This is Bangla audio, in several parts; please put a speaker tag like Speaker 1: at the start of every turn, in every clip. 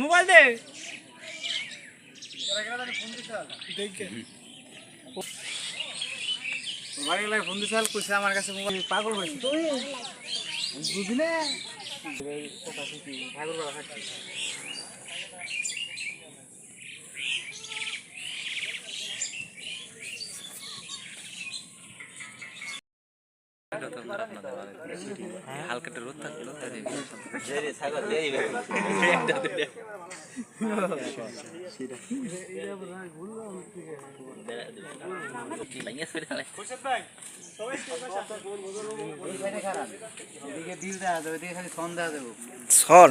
Speaker 1: মোবাইল দে।
Speaker 2: ফোন দিছিল কইছে আমার কাছে মোবাইল পাগল হয়েছে। তুই। বুঝলে? ঠাকুর
Speaker 3: হালকা একটু রোদ থাকল
Speaker 2: দেবো
Speaker 1: সন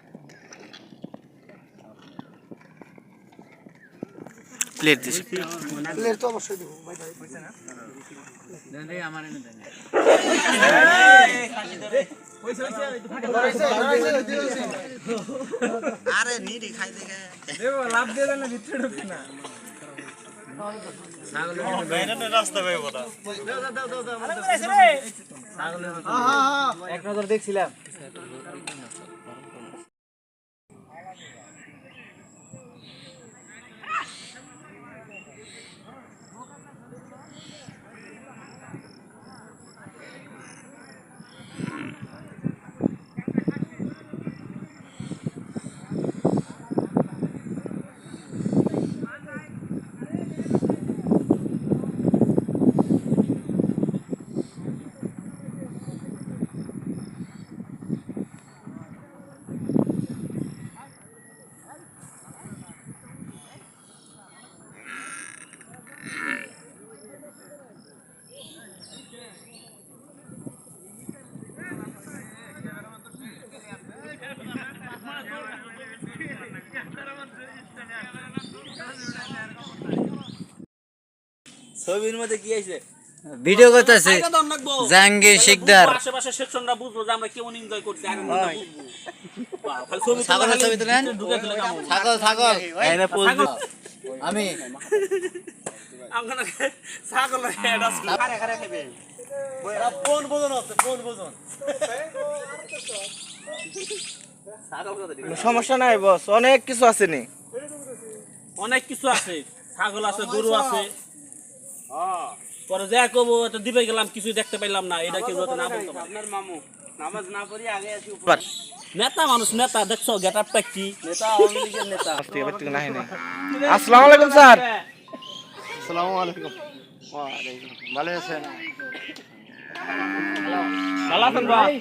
Speaker 4: আছে
Speaker 1: কাকা একটা প্লেট দিও প্লেট দিস
Speaker 2: দেন দে আমার এনে দেন
Speaker 4: আরে নিডি খাই দেখে।
Speaker 2: দেবো লাভ দিয়ে দেন না ভিতরে
Speaker 4: ভাই
Speaker 2: এক নজর দেখছিলাম।
Speaker 5: ছবির মধ্যে কি আছে?
Speaker 2: ভিডিও করতেছে। জাহাঙ্গীর শিকদার।
Speaker 5: আশেপাশে বুঝব যে আমরা কেমন এনজয় করছি বাহ, ছবি
Speaker 2: তুলেন। ছাগল ছাগল। আমি।
Speaker 5: ছাগল হেড আছে।
Speaker 4: কোন বোজন কোন বোজন।
Speaker 1: সমস্যা নাই বস। অনেক কিছু আছে নি।
Speaker 5: অনেক কিছু আছে। ছাগল আছে গরু আছে। পরে যা কবো এটা দিবে গেলাম কিছু দেখতে পাইলাম না। এটা কেউ না বলতে
Speaker 4: আপনার মামু। নামাজ না পড়ি আগে আছি
Speaker 5: নেতা মানুষ নেতা দেখছ গেট আপটা কি?
Speaker 4: নেতা আওয়ামী লীগের নেতা।
Speaker 1: আসসালামু আলাইকুম স্যার। আসসালামু আলাইকুম। ভালো আছেন?
Speaker 5: ভালো আছেন ভাই?